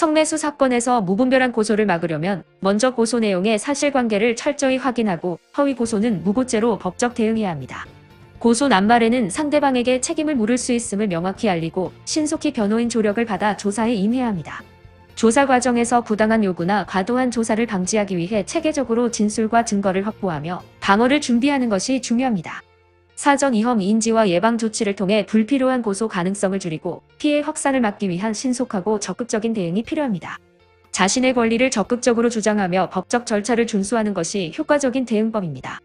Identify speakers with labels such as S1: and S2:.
S1: 성매수 사건에서 무분별한 고소를 막으려면 먼저 고소 내용의 사실관계를 철저히 확인하고 허위 고소는 무고죄로 법적 대응해야 합니다. 고소 낱말에는 상대방에게 책임을 물을 수 있음을 명확히 알리고 신속히 변호인 조력을 받아 조사에 임해야 합니다. 조사 과정에서 부당한 요구나 과도한 조사를 방지하기 위해 체계적으로 진술과 증거를 확보하며 방어를 준비하는 것이 중요합니다. 사전 위험 인지와 예방 조치를 통해 불필요한 고소 가능성을 줄이고 피해 확산을 막기 위한 신속하고 적극적인 대응이 필요합니다. 자신의 권리를 적극적으로 주장하며 법적 절차를 준수하는 것이 효과적인 대응법입니다.